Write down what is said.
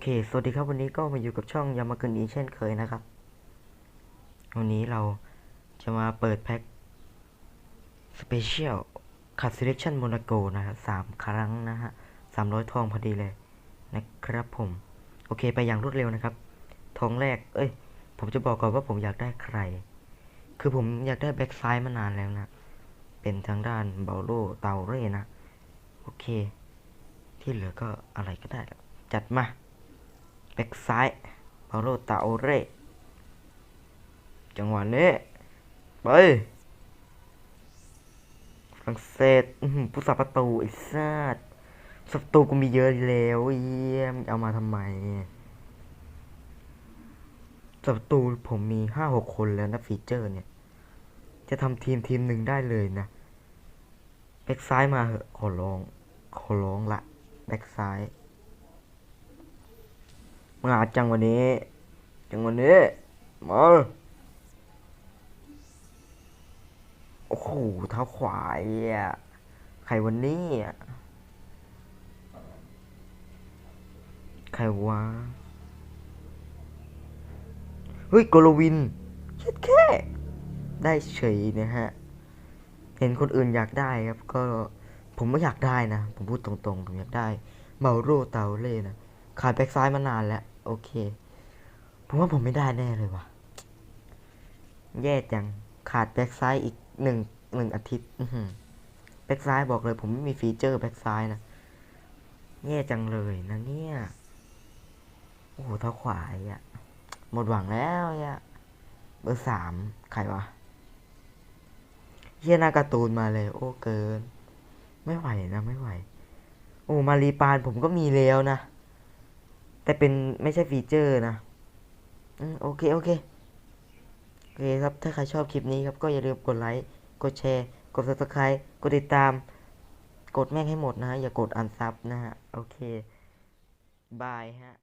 เค สวัสดีครับวันนี้ก็มาอยู่กับช่องยามากุนอีเช่นเคยนะครับ วันนี้เราจะมาเปิดแพ็คสเปเชียลคัดเซเลคชั่นโมนาโกนะฮะสามครั้งนะฮะสามร้อยทองพอดีเลยนะครับผม โอเคไปอย่างรวดเร็วนะครับ ทองแรก เอ้ย ผมจะบอกก่อนว่าผมอยากได้ใคร คือผมอยากได้แบ็กไซ้ายมานานแล้วนะ เป็นทางด้านเบาโลเตาเร่นะ โอเค ที่เหลือก็อะไรก็ได้แล้ว จัดมาแบ็กซ้ายเปาโลตาโอเร่จังหวะนี้ไปฝรั่งเศสผู้สาประตูไอ้สัสศัตรูกูมีเยอะแล้วเยี่ยมเอามาทำไมศัตรูผมมีห้าหกคนแล้วนะฟีเจอร์เนี่ย จะทำทีมทีมหนึ่งได้เลยนะแบ็กซ้ายมาเหอะขอร้อง ขอร้องละแบ็กซ้าย มาจังวันนี้ จังวันนี้มาโอ้โหเท้าขวาอะใครวันนี้อะใครวะเฮ้ยโกลวินเช็ดแค่ ได้เฉยนะฮะ เห็นคนอื่นอยากได้ครับ ก็ผมไม่อยากได้นะ ผมพูดตรงๆ ผมอยากได้เมาโรเตาเล่นะ ขายแบ็กซ้ายมานานแล้ว โอเค ผมว่าผมไม่ได้แน่เลยว่ะ แย่จัง ขาดแบ็กซ้ายอีกหนึ่งหนึ่งอาทิตย์แบ็กซ้ายบอกเลยผมไม่มีฟีเจอร์แบ็กซ้ายนะ แย่จังเลยนะเนี่ย โอ้โหเท้าขวาอะ หมดหวังแล้วอะ เบอร์สามใครวะเฮียหน้าการ์ตูนมาเลย โอ้เกิน ไม่ไหวนะ ไม่ไหว โอ้มารีปานผมก็มีแล้วนะ แต่เป็นไม่ใช่ฟีเจอร์นะโอเค โอเค โอเคครับ ถ้าใครชอบคลิปนี้ครับ ก็อย่าลืมกดไลค์ กดแชร์ กด subscribe กดติดตาม กดแม่งให้หมดนะฮะ อย่ากดอันซับนะฮะ โอเค บายฮะ